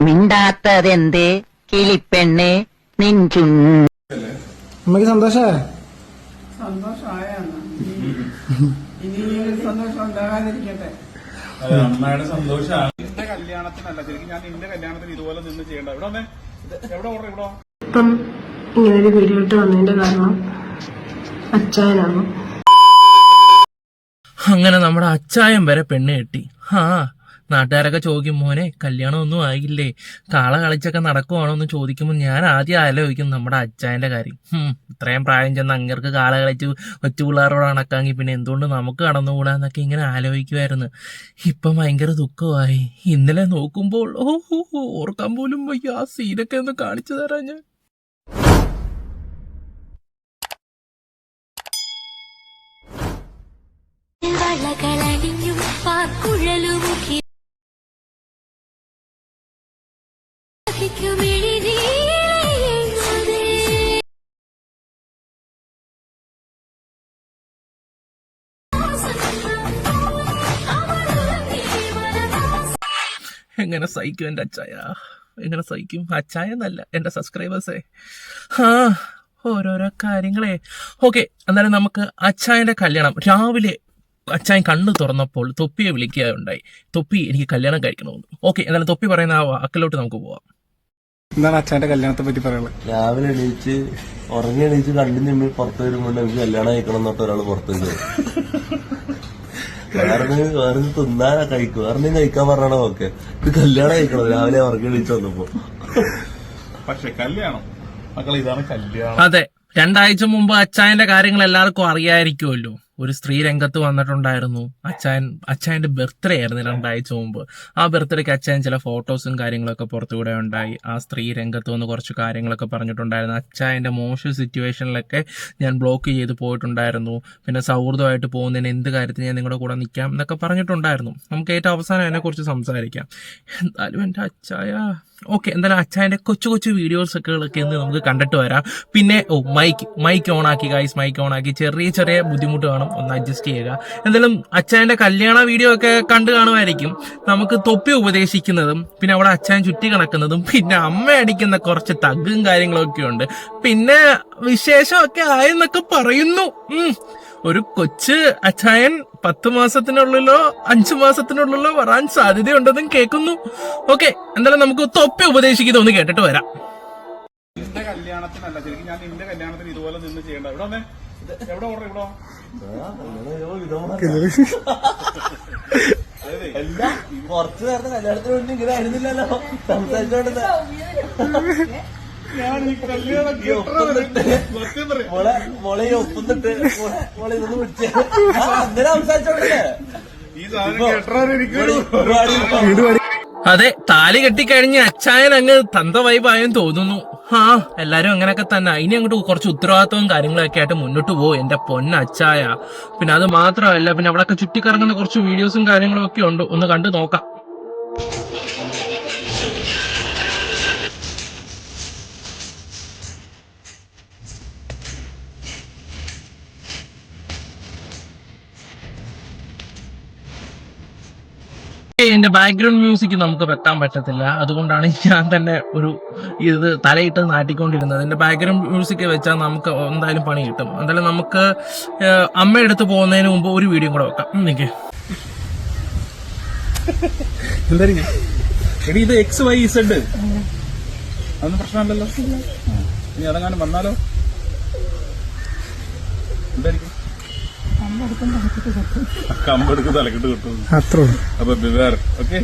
മിണ്ടാത്തതെന്തേ? കിളിപ്പെണ്ണ് നിഞ്ചു അമ്മയ്ക്ക് സന്തോഷം അമ്മയുടെ സന്തോഷമാണ്. നിന്റെ കല്യാണത്തിനല്ല ശരിക്കും ഞാൻ നിന്റെ കല്യാണത്തിന് ഇതുപോലെ നിന്ന് ചെയ്യണ്ട. ഇവിടെ വന്നേ. എവിടെ ഓർഡർ ഇവിടെ വാ. ഇപ്പം ഇങ്ങനൊരു വീഡിയോ ഇട്ട് വന്നതിന്റെ കാരണം അച്ചായനാണ്. അങ്ങനെ നമ്മുടെ അച്ചായം വരെ പെണ്ണ് കെട്ടി. ആ നാട്ടുകാരൊക്കെ ചോദിക്കും മോനെ കല്യാണം ഒന്നും ആയില്ലേ? കാള കളിച്ചൊക്കെ നടക്കുവാണോ? എന്ന് ചോദിക്കുമ്പോൾ ഞാൻ ആദ്യം ആലോചിക്കും നമ്മുടെ അച്ചായന്റെ കാര്യം. ഇത്രയും പ്രായം ചെന്ന് അങ്ങർക്ക് കാള കളിച്ച് ഒറ്റ പിള്ളേരോട് കണക്കാങ്ങി പിന്നെ എന്തുകൊണ്ട് നമുക്ക് കടന്നുകൂടാ എന്നൊക്കെ ഇങ്ങനെ ആലോചിക്കുമായിരുന്നു ഇപ്പം ഭയങ്കര ദുഃഖമായി. ഇന്നലെ നോക്കുമ്പോൾ ഓ ഓർക്കാൻ പോലും വയ്യ. ആ സീനൊക്കെ ഒന്ന് കാണിച്ചു തരാം ഞാൻ. എങ്ങനെ സഹിക്കും എന്റെ അച്ചായ? എങ്ങനെ സഹിക്കും? അച്ചായ എന്നല്ല എന്റെ സബ്സ്ക്രൈബേഴ്സേ ആ ഓരോരോ കാര്യങ്ങളെ. ഓക്കെ എന്നാലും നമുക്ക് അച്ചായന്റെ കല്യാണം. രാവിലെ അച്ചായൻ കണ്ണു തുറന്നപ്പോൾ തൊപ്പിയെ വിളിക്കുകയുണ്ടായി. തൊപ്പി എനിക്ക് കല്യാണം കഴിക്കണമെന്ന്. ഓക്കെ എന്നാലും തൊപ്പി പറയുന്ന ആ വാക്കിലോട്ട് നമുക്ക് പോവാം. എന്താണ് അച്ഛന്റെ കല്യാണത്തെ പറ്റി പറയുള്ളത് രാവിലെ എണീച്ച് ഉറങ്ങി എണീച്ച് കണ്ണു നമ്മൾ പുറത്തു വരുമ്പോൾ എനിക്ക് കല്യാണം കഴിക്കണം എന്നിട്ട് ഒരാൾ പുറത്തു വരും. വേറെ വേറെ തിന്നാനാ കഴിക്കും. വേറെ കഴിക്കാൻ പറഞ്ഞാണോ ഓക്കെ ഇത് കല്യാണം കഴിക്കണം. രാവിലെ ഉറങ്ങി എണീച്ച് വന്നപ്പോ. പക്ഷെ കല്യാണം. മക്കളെ ഇതാണ് കല്യാണം. അതെ. രണ്ടാഴ്ച മുമ്പ് അച്ചായന്റെ കാര്യങ്ങൾ എല്ലാവർക്കും അറിയായിരിക്കുമല്ലോ. ഒരു സ്ത്രീ രംഗത്ത് വന്നിട്ടുണ്ടായിരുന്നു. അച്ചായൻ അച്ചായന്റെ ബർത്ത്ഡേ ആയിരുന്നു രണ്ടാഴ്ച മുമ്പ്. ആ ബർത്ത്ഡേക്ക് അച്ചായൻ ചില ഫോട്ടോസും കാര്യങ്ങളൊക്കെ പുറത്തുകൂടെ ഉണ്ടായി. ആ സ്ത്രീ രംഗത്ത് വന്ന് കുറച്ച് കാര്യങ്ങളൊക്കെ പറഞ്ഞിട്ടുണ്ടായിരുന്നു. അച്ചായന്റെ മോശം സിറ്റുവേഷനിലൊക്കെ ഞാൻ ബ്ലോക്ക് ചെയ്ത് പോയിട്ടുണ്ടായിരുന്നു. പിന്നെ സൗഹൃദമായിട്ട് പോകുന്നതിന് എന്ത് കാര്യത്തിന് ഞാൻ നിങ്ങളുടെ കൂടെ നിൽക്കാം എന്നൊക്കെ പറഞ്ഞിട്ടുണ്ടായിരുന്നു. നമുക്ക് ഏറ്റവും അവസാനം അതിനെക്കുറിച്ച് സംസാരിക്കാം. എന്തായാലും എന്റെ അച്ചായ ഓക്കെ എന്തായാലും അച്ഛന്റെ കൊച്ചു കൊച്ചു വീഡിയോസ് ഒക്കെ ഒന്ന് നമുക്ക് കണ്ടിട്ട് വരാം. പിന്നെ ഓ മൈക്ക് മൈക്ക് ഓൺ ആക്കി ഗൈസ് മൈക്ക് ഓൺ ആക്കി. ചെറിയ ചെറിയ ബുദ്ധിമുട്ട് വേണം ഒന്ന് അഡ്ജസ്റ്റ് ചെയ്യുക. എന്തായാലും അച്ഛന്റെ കല്യാണ വീഡിയോ ഒക്കെ കണ്ടു കാണുമായിരിക്കും. നമുക്ക് തൊപ്പി ഉപദേശിക്കുന്നതും പിന്നെ അവിടെ അച്ഛൻ ചുറ്റി കണക്കുന്നതും പിന്നെ അമ്മ അടിക്കുന്ന കുറച്ച് തഗ്ഗും കാര്യങ്ങളൊക്കെ ഉണ്ട്. പിന്നെ വിശേഷമൊക്കെ ആയെന്നൊക്കെ പറയുന്നു. ഒരു കൊച്ച് അച്ചായൻ പത്ത് മാസത്തിനുള്ളിലോ അഞ്ചു മാസത്തിനുള്ളിലോ വരാൻ സാധ്യതയുണ്ടെന്നും കേൾക്കുന്നു. ഓക്കെ എന്തായാലും നമുക്ക് തൊപ്പി ഉപദേശിക്കുന്ന ഒന്ന് കേട്ടിട്ട് വരാം. നിന്റെ കല്യാണത്തിനല്ല ശരിക്കും ഞാൻ നിന്റെ കല്യാണത്തിന് ഇതുപോലെ നിന്ന് ചെയ്യണ്ട. ഇവിടെ വന്നേ. എവിടെ ഓർഡർ ഇവിടെ. അല്ല കുറച്ചു നേരത്തെ കല്യാണത്തിന് വേണ്ടി ഇങ്ങനെ ആയിരുന്നില്ലല്ലോ. സംസാരിച്ചോണ്ടത് ഞാൻ ഈ കല്യാണം സത്യം പറയാം. മോളെ മോളെ ഈ ഒപ്പന്നിട്ട് മോളെ മോളെ ഇതൊന്ന് പിടിച്ചേ അങ്ങനെ സംസാരിച്ചോണ്ടല്ലേ ഈ സാധനം ഒരുപാട് അതെ താലി കെട്ടിക്കഴിഞ്ഞ് അച്ചായൻ അങ്ങ് തന്ത വൈബായെന്ന് തോന്നുന്നു. ആ എല്ലാരും അങ്ങനെയൊക്കെ തന്നെ. ഇനി അങ്ങോട്ട് കുറച്ച് ഉത്തരവാദിത്വവും കാര്യങ്ങളൊക്കെ ആയിട്ട് മുന്നോട്ട് പോകും എന്റെ പൊന്ന അച്ചായ. പിന്നെ അത് മാത്രമല്ല പിന്നെ അവിടെയൊക്കെ ചുറ്റിക്കറങ്ങുന്ന കുറച്ച് വീഡിയോസും കാര്യങ്ങളും ഒക്കെ ഉണ്ട്. ഒന്ന് കണ്ടു നോക്കാം. എന്റെ ബാക്ക്ഗ്രൗണ്ട് മ്യൂസിക് നമുക്ക് വെക്കാൻ പറ്റത്തില്ല. അതുകൊണ്ടാണ് ഞാൻ തന്നെ ഒരു ഇത് തലയിട്ട് നാട്ടിക്കൊണ്ടിരുന്നത്. എന്റെ ബാക്ക്ഗ്രൗണ്ട് മ്യൂസിക് വെച്ചാൽ നമുക്ക് എന്തായാലും പണി കിട്ടും. എന്തായാലും നമുക്ക് അമ്മ എടുത്ത് പോകുന്നതിന് മുമ്പ് ഒരു വീഡിയോ കൂടെ വെക്കാം. എനിക്ക് ഇത് എക്സ് വൈ ഇസഡ് അതൊന്നും പ്രശ്നമല്ലല്ലോ. ഇനി അതെങ്ങാനും വന്നാലോ? കമ്പെടുക്ക് തലക്കിട്ട് കിട്ടും. അത്രേ ഉള്ളൂ. അപ്പൊ ബിവേർ ഓക്കെ?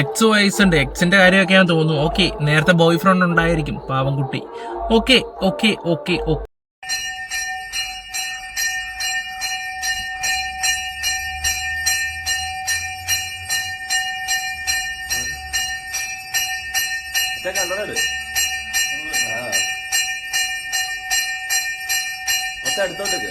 എക്സ് വൈസ് ഉണ്ട്. എക്സിന്റെ കാര്യമൊക്കെ ഞാൻ തോന്നുന്നു. ഓക്കെ നേരത്തെ ബോയ് ഫ്രണ്ട് ഉണ്ടായിരിക്കും പാവം കുട്ടി. Okay okay okay okay. അടുത്തോട്ടേക്ക്.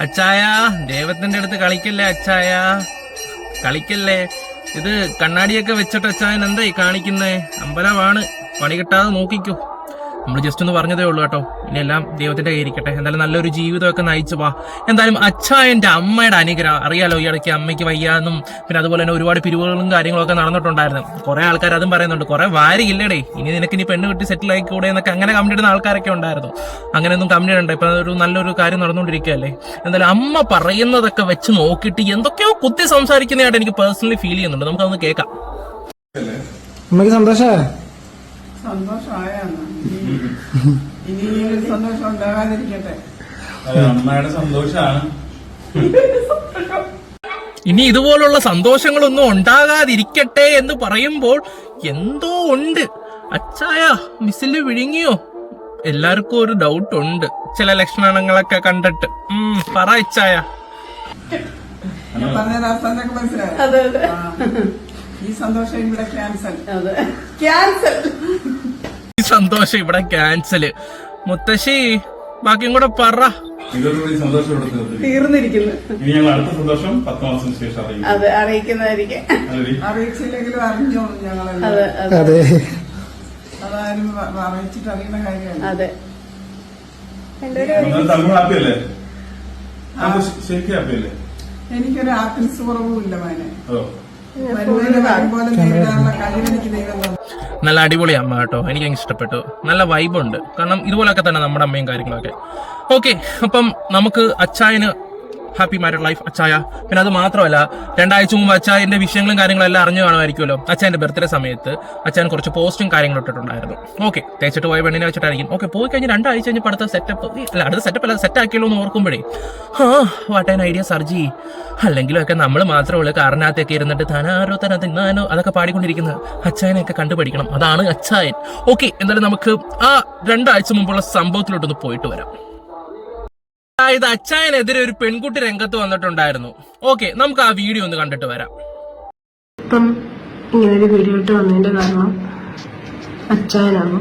അച്ചായ ദൈവത്തിന്റെ അടുത്ത് കളിക്കല്ലേ അച്ചായ? കളിക്കല്ലേ? ഇത് കണ്ണാടിയൊക്കെ വെച്ചിട്ട് അച്ചായൻ എന്തായി കാണിക്കുന്നേ? അമ്പലമാണ് പണി കിട്ടാതെ നോക്കിക്കോ. നമ്മൾ ജസ്റ്റ് ഒന്ന് പറഞ്ഞതേ ഉള്ളൂ കേട്ടോ. ഇനി എല്ലാം ദൈവത്തിന്റെ കയ്യിരിക്കട്ടെ എന്തായാലും നല്ലൊരു ജീവിതമൊക്കെ നയിച്ചു വാ. എന്തായാലും അച്ഛായന്റെ അമ്മയുടെ അനുഗ്രഹം. അറിയാലോ ഈ ഇടയ്ക്ക് അമ്മയ്ക്ക് വയ്യാന്നും പിന്നെ അതുപോലെ തന്നെ ഒരുപാട് പിരിവുകളും കാര്യങ്ങളൊക്കെ നടന്നിട്ടുണ്ടായിരുന്നു. കുറെ ആൾക്കാർ അതും പറയുന്നുണ്ട് കുറെ വാരിയില്ലടേ ഇനി നിനക്ക് ഇനി പെണ്ണ് കിട്ടി സെറ്റിൽ ആയിക്കൂടെ എന്നൊക്കെ അങ്ങനെ കമന്റ് ഇടുന്ന ആൾക്കാരൊക്കെ ഉണ്ടായിരുന്നു. അങ്ങനെയൊന്നും കമന്റ് ഉണ്ട് ഇപ്പൊ ഒരു നല്ലൊരു കാര്യം നടന്നുകൊണ്ടിരിക്കുകയല്ലേ. എന്തായാലും അമ്മ പറയുന്നതൊക്കെ വെച്ച് നോക്കിയിട്ട് എന്തൊക്കെയോ കുത്തി സംസാരിക്കുന്നതായിട്ട് എനിക്ക് പേഴ്സണലി ഫീൽ ചെയ്യുന്നുണ്ട്. നമുക്കതൊന്ന് കേൾക്കാം. അമ്മയ്ക്ക് സന്തോഷമായ ഇനി ഇനി സന്തോഷം ഉണ്ടാകാതിരിക്കട്ടെ. അമ്മയുടെ സന്തോഷാണ്. ഇനി ഇതുപോലുള്ള സന്തോഷങ്ങളൊന്നും ഉണ്ടാകാതിരിക്കട്ടെ എന്ന് പറയുമ്പോൾ എന്തോ ഉണ്ട്. അച്ചായ മിസ്സിൽ വിഴുങ്ങിയോ? എല്ലാവർക്കും ഒരു ഡൗട്ട് ഉണ്ട്. ചില ലക്ഷണങ്ങളൊക്കെ കണ്ടിട്ട്. ഉം, പറ അച്ചായ. ഈ സന്തോഷം ഇവിടെ ക്യാൻസൽ അതെ. ക്യാൻസൽ സന്തോഷം ഇവിടെ ക്യാൻസൽ. മുത്തശ്ശി ബാക്കിയും കൂടെ പറ. ഇതൊരു സന്തോഷം ഇവിടെ തീർന്നിരിക്കുന്നു. ഇനി ഞങ്ങൾ അടുത്ത സന്തോഷം പത്ത് മാസത്തിന് ശേഷം അതെ അറിയിക്കുന്നതായിരിക്കും. അതെ അതെ. എനിക്കൊരു ആത്മീസ് കുറവും ഇല്ല മോനെ നല്ല അടിപൊളി അമ്മ കേട്ടോ. എനിക്ക് ഇഷ്ടപ്പെട്ടു. നല്ല വൈബുണ്ട് കാരണം ഇതുപോലൊക്കെ തന്നെ നമ്മുടെ അമ്മയും കാര്യങ്ങളൊക്കെ. ഓക്കെ അപ്പം നമുക്ക് അച്ചായന് ഹാപ്പി മാരിഡ് ലൈഫ് അച്ചായ. പിന്നെ അത് മാത്രമല്ല രണ്ടാഴ്ച മുമ്പ് അച്ചായന്റെ വിഷയങ്ങളും കാര്യങ്ങളും എല്ലാം അറിഞ്ഞു കാണുമായിരിക്കുമല്ലോ അച്ചായന്റെ ബർത്ത്ഡേ സമയത്ത്. അച്ഛൻ കുറച്ച് പോസ്റ്റും കാര്യങ്ങളും ഇട്ടിട്ടുണ്ടായിരുന്നു. ഓക്കെ തേച്ചിട്ട് പോയ പെണ്ണിനെ വെച്ചിട്ടായിരിക്കും. ഓക്കെ പോയി കഴിഞ്ഞ് രണ്ടാഴ്ച കഴിഞ്ഞ് അടുത്ത സെറ്റപ്പ് അല്ല അടുത്ത സെറ്റപ്പ് അല്ല സെറ്റ് ആക്കിയല്ലോ എന്ന് ഓർക്കുമ്പോഴേ. ആ വാട്ട് ആൻ ഐഡിയ സർജി അല്ലെങ്കിലും ഒക്കെ നമ്മൾ മാത്രമേ ഉള്ളൂ ഇരുന്നിട്ട് തനാരോ തന തിന്നാനോ അതൊക്കെ പാടിക്കൊണ്ടിരിക്കുന്നത്. അച്ചായനെയൊക്കെ കണ്ടുപഠിക്കണം. അതാണ് അച്ചായൻ. ഓക്കെ എന്തായാലും നമുക്ക് ആ രണ്ടാഴ്ച മുമ്പുള്ള സംഭവത്തിലോട്ടൊന്ന് പോയിട്ട് വരാം. അതായത് അച്ചായനെതിരെ ഒരു പെൺകുട്ടി രംഗത്ത് വന്നിട്ടുണ്ടായിരുന്നു. ഓക്കെ നമുക്ക് ആ വീഡിയോ ഒന്ന് കണ്ടിട്ട് വരാം. ഇപ്പം ഇങ്ങനൊരു വീഡിയോ ഇട്ട് വന്നതിന്റെ കാരണം അച്ചായനാണ്.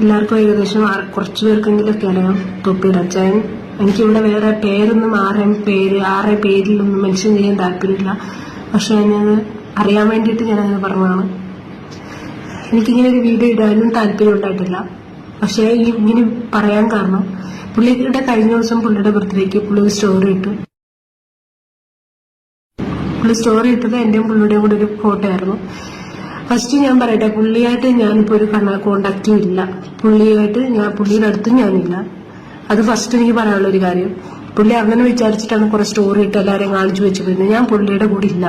എല്ലാവർക്കും ഏകദേശം കുറച്ചു പേർക്കെങ്കിലൊക്കെ അറിയാം തൊപ്പിയുടെ അച്ചായൻ. എനിക്കിവിടെ വേറെ പേരൊന്നും ആരെയും പേര് ആരെ പേരിലൊന്നും മെൻഷൻ ചെയ്യാൻ താല്പര്യമില്ല. പക്ഷെ ഞാനത് അറിയാൻ വേണ്ടിയിട്ട് ഞാനങ്ങനെ പറഞ്ഞതാണ്. എനിക്കിങ്ങനെ ഒരു വീഡിയോ ഇടാനും താല്പര്യം ഉണ്ടായിട്ടില്ല. പക്ഷേ ഇങ്ങനെ പറയാൻ കാരണം പുള്ളിയുടെ കഴിഞ്ഞ ദിവസം പുള്ളിയുടെ ബർത്ത്ഡേക്ക് പുള്ളി ഒരു സ്റ്റോറി ഇട്ടു. പുള്ളി സ്റ്റോറി ഇട്ടത് എന്റെയും പുള്ളിയുടെയും കൂടെ ഒരു ഫോട്ടോ ആയിരുന്നു. ഫസ്റ്റ് ഞാൻ പറയട്ടെ പുള്ളിയായിട്ട് ഞാനിപ്പോ ഒരു കണ്ണ കോണ്ടാക്റ്റും ഇല്ല. പുള്ളിയായിട്ട് ഞാൻ പുള്ളിയുടെ അടുത്തും ഞാനില്ല. അത് ഫസ്റ്റ് എനിക്ക് പറയാനുള്ള ഒരു കാര്യം. പുള്ളി അങ്ങനെ വിചാരിച്ചിട്ടാണ് കുറെ സ്റ്റോറി ഇട്ട് എല്ലാവരെയും കാണിച്ചു വെച്ചിരുന്നത്. ഞാൻ പുള്ളിയുടെ കൂടെ ഇല്ല.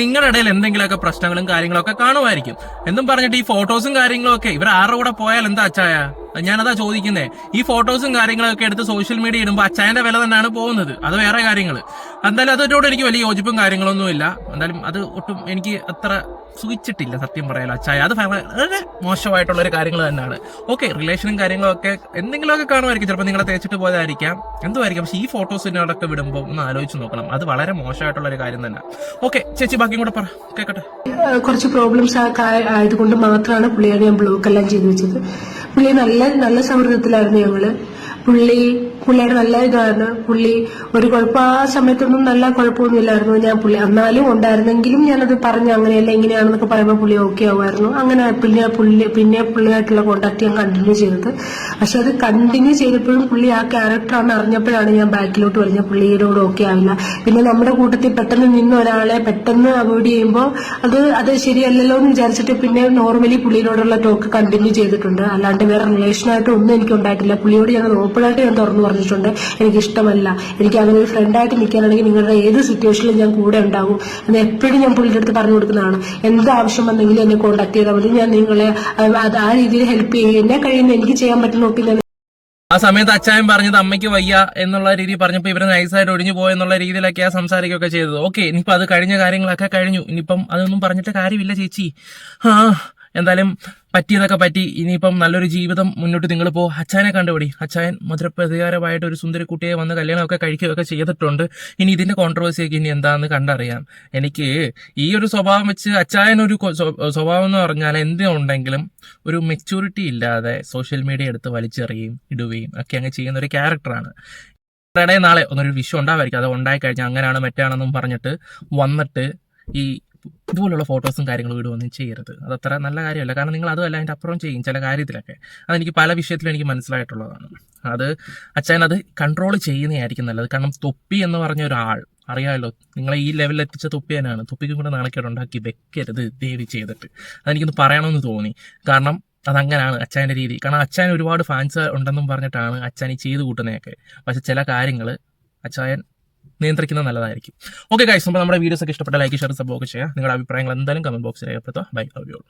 നിങ്ങളുടെ ഇടയിൽ എന്തെങ്കിലുമൊക്കെ പ്രശ്നങ്ങളും കാര്യങ്ങളൊക്കെ കാണുമായിരിക്കും. എന്നും പറഞ്ഞിട്ട് ഈ ഫോട്ടോസും കാര്യങ്ങളും ഒക്കെ ഇവർ ആരുടെ കൂടെ പോയാൽ എന്താ അച്ചായ? ഞാനതാ ചോദിക്കുന്നത് ഈ ഫോട്ടോസും കാര്യങ്ങളൊക്കെ എടുത്ത് സോഷ്യൽ മീഡിയ ഇടുമ്പോൾ അച്ചായന്റെ വില തന്നെയാണ് പോകുന്നത്. അത് വേറെ കാര്യങ്ങൾ എന്തായാലും അതിനോട് എനിക്ക് വലിയ യോജിപ്പും കാര്യങ്ങളൊന്നും ഇല്ല. എന്തായാലും അത് ഒട്ടും എനിക്ക് അത്ര സുഖിച്ചിട്ടില്ല സത്യം പറയാലോ. അച്ചായ അത് വളരെ മോശമായിട്ടുള്ള ഒരു കാര്യങ്ങൾ തന്നെയാണ്. ഓക്കെ റിലേഷനും കാര്യങ്ങളും ഒക്കെ എന്തെങ്കിലുമൊക്കെ കാണുമായിരിക്കും. ചിലപ്പോൾ നിങ്ങളെ തേച്ചിട്ട് പോയതായിരിക്കാം. എന്തുമായിരിക്കും? പക്ഷേ ഈ ഫോട്ടോസ് ഫോട്ടോസിനോടൊക്കെ വിടുമ്പോൾ ഒന്ന് ആലോചിച്ച് നോക്കണം. അത് വളരെ മോശമായിട്ടുള്ള ഒരു കാര്യം തന്നെ. ഓക്കെ ചേച്ചി ബാക്കിയും കൂടെ പറ. കേക്കട്ടെ. കുറച്ച് പ്രോബ്ലംസ് ആയതുകൊണ്ട് മാത്രമാണ് പുള്ളിയാണ് ഞാൻ ബ്ലോക്ക് എല്ലാം ചെയ്തു വെച്ചത്. പുള്ളി നല്ല നല്ല സൗഹൃദത്തിലായിരുന്നു ഞങ്ങൾ. പുള്ളി പുള്ളിയുടെ നല്ല ഇതാണ് പുള്ളി ഒരു കുഴപ്പം ആ സമയത്തൊന്നും നല്ല കുഴപ്പമൊന്നുമില്ലായിരുന്നു ഞാൻ പുള്ളി. എന്നാലും ഉണ്ടായിരുന്നെങ്കിലും ഞാനത് പറഞ്ഞു അങ്ങനെയല്ല ഇങ്ങനെയാണെന്നൊക്കെ പറയുമ്പോൾ പുള്ളി ഓക്കെ ആവുമായിരുന്നു. അങ്ങനെ പിന്നെ പുള്ളി പിന്നെ പുള്ളിയായിട്ടുള്ള കോണ്ടാക്ട് ഞാൻ കണ്ടിന്യൂ ചെയ്തത്. പക്ഷെ അത് കണ്ടിന്യൂ ചെയ്തപ്പോഴും പുള്ളി ആ ക്യാരക്ടറാണ് അറിഞ്ഞപ്പോഴാണ് ഞാൻ ബാക്കിലോട്ട് വലിഞ്ഞ പുള്ളിയോട് ഓക്കെ ആവില്ല. പിന്നെ നമ്മുടെ കൂട്ടത്തിൽ പെട്ടെന്ന് നിന്ന് ഒരാളെ പെട്ടെന്ന് അവോയ്ഡ് ചെയ്യുമ്പോൾ അത് അത് ശരിയല്ലല്ലോ എന്ന് വിചാരിച്ചിട്ട് പിന്നെ നോർമലി പുള്ളിയോടുള്ള ടോക്ക് കണ്ടിന്യൂ ചെയ്തിട്ടുണ്ട്. അല്ലാണ്ട് വേറെ റിലേഷനായിട്ട് ഒന്നും എനിക്ക് ഉണ്ടായിട്ടില്ല. പുള്ളിയോട് ഞാൻ ഓപ്പണായിട്ട് ഞാൻ തുറന്നു പറഞ്ഞിട്ടുണ്ട്. എനിക്ക് ഇഷ്ടമല്ല എനിക്ക് അങ്ങനെ ഒരു ഫ്രണ്ടായിട്ട് നിൽക്കാനാണെങ്കിൽ നിങ്ങളുടെ ഏത് സിറ്റുവേഷനിലും ഞാൻ കൂടെ ഉണ്ടാവും. എന്ന് എപ്പോഴും ഞാൻ പുള്ളിയുടെ അടുത്ത് പറഞ്ഞു കൊടുക്കുന്നതാണ്. എന്ത് ആവശ്യം വന്നെങ്കിലും എന്നെ കോൺടാക്ട് ചെയ്താൽ മതി. ഞാൻ നിങ്ങളെ അത് ആ രീതിയിൽ ഹെൽപ്പ് ചെയ്യും എന്നെ കഴിയുന്ന എനിക്ക് ചെയ്യാൻ പറ്റുന്ന ഞാൻ ആ സമയത്ത് അച്ചായൻ പറഞ്ഞത് അമ്മയ്ക്ക് വയ്യ എന്നുള്ള രീതി പറഞ്ഞപ്പോൾ ഇവരെ നൈസായിട്ട് ഒഴിഞ്ഞു പോയ പോയെന്നുള്ള ആ സംസാരിക്കുകയൊക്കെ ചെയ്തത്. ഓക്കെ ഇനിയിപ്പോൾ അത് കഴിഞ്ഞ കാര്യങ്ങളൊക്കെ കഴിഞ്ഞു. ഇനിയിപ്പം അതൊന്നും പറഞ്ഞിട്ട് കാര്യമില്ല ചേച്ചി. ആ എന്തായാലും പറ്റിയതൊക്കെ പറ്റി. ഇനിയിപ്പം നല്ലൊരു ജീവിതം മുന്നോട്ട് നിങ്ങൾ പോ. അച്ചായനെ കണ്ടുപിടി. അച്ചായൻ മധുരപ്രതികാരമായിട്ട് ഒരു സുന്ദരി കുട്ടിയെ വന്ന് കല്യാണമൊക്കെ കഴിക്കുകയൊക്കെ ചെയ്തിട്ടുണ്ട്. ഇനി ഇതിന്റെ കോൺട്രവേഴ്സിയൊക്കെ ഇനി എന്താണെന്ന് കണ്ടറിയാം. എനിക്ക് ഈ ഒരു സ്വഭാവം വെച്ച് അച്ചായൻ ഒരു സ്വഭാവം എന്ന് പറഞ്ഞാൽ എന്തുണ്ടെങ്കിലും ഒരു മെച്യൂരിറ്റി ഇല്ലാതെ സോഷ്യൽ മീഡിയ എടുത്ത് വലിച്ചെറിയുകയും ഇടുകയും ഒക്കെ അങ്ങ് ചെയ്യുന്ന ഒരു ക്യാരക്ടറാണ് നാളെ ഒന്നൊരു വിഷയം ഉണ്ടാവായിരിക്കും. അത് ഉണ്ടായി കഴിഞ്ഞാൽ അങ്ങനെയാണ് മറ്റാണെന്നും പറഞ്ഞിട്ട് വന്നിട്ട് ഈ ഇതുപോലുള്ള ഫോട്ടോസും കാര്യങ്ങളും ഇടുകയൊന്നും ചെയ്യരുത്. അത് അത്ര നല്ല കാര്യമല്ല. കാരണം നിങ്ങൾ അതുമല്ല അതിന്റെ അപ്പുറം ചെയ്യും ചില കാര്യത്തിലൊക്കെ. അതെനിക്ക് പല വിഷയത്തിലും എനിക്ക് മനസ്സിലായിട്ടുള്ളതാണ്. അത് അച്ഛൻ അത് കൺട്രോൾ ചെയ്യുന്നതായിരിക്കും നല്ലത്. കാരണം തൊപ്പി എന്ന് പറഞ്ഞ ഒരാൾ അറിയാമല്ലോ നിങ്ങളെ ഈ ലെവലിൽ എത്തിച്ച തൊപ്പിയാനാണ് തൊപ്പിക്കും കൂടെ നാണക്കേട് ഉണ്ടാക്കി വെക്കരുത് ദേവി ചെയ്തിട്ട്. അതെനിക്കൊന്ന് പറയണമെന്ന് തോന്നി. കാരണം അതങ്ങനാണ് അച്ഛന്റെ രീതി. കാരണം അച്ഛൻ ഒരുപാട് ഫാൻസ് ഉണ്ടെന്നും പറഞ്ഞിട്ടാണ് അച്ഛൻ ഈ ചെയ്തു കൂട്ടുന്നതൊക്കെ. പക്ഷെ ചില കാര്യങ്ങൾ അച്ഛൻ നിയന്ത്രിക്കുന്നത് നല്ലതായിരിക്കും. ഓക്കെ ഗൈസ് അപ്പോൾ നമ്മുടെ വീഡിയോസ് ഒക്കെ ഇഷ്ടപ്പെട്ട ലൈക്ക് ഷെയർ സബ്സ്ക്രൈബ് ഒക്കെ ചെയ്യുക. നിങ്ങളുടെ അഭിപ്രായങ്ങൾ എന്തായാലും കമന്റ് ബോക്സിൽ രേഖപ്പെടുത്തുക. Bye love you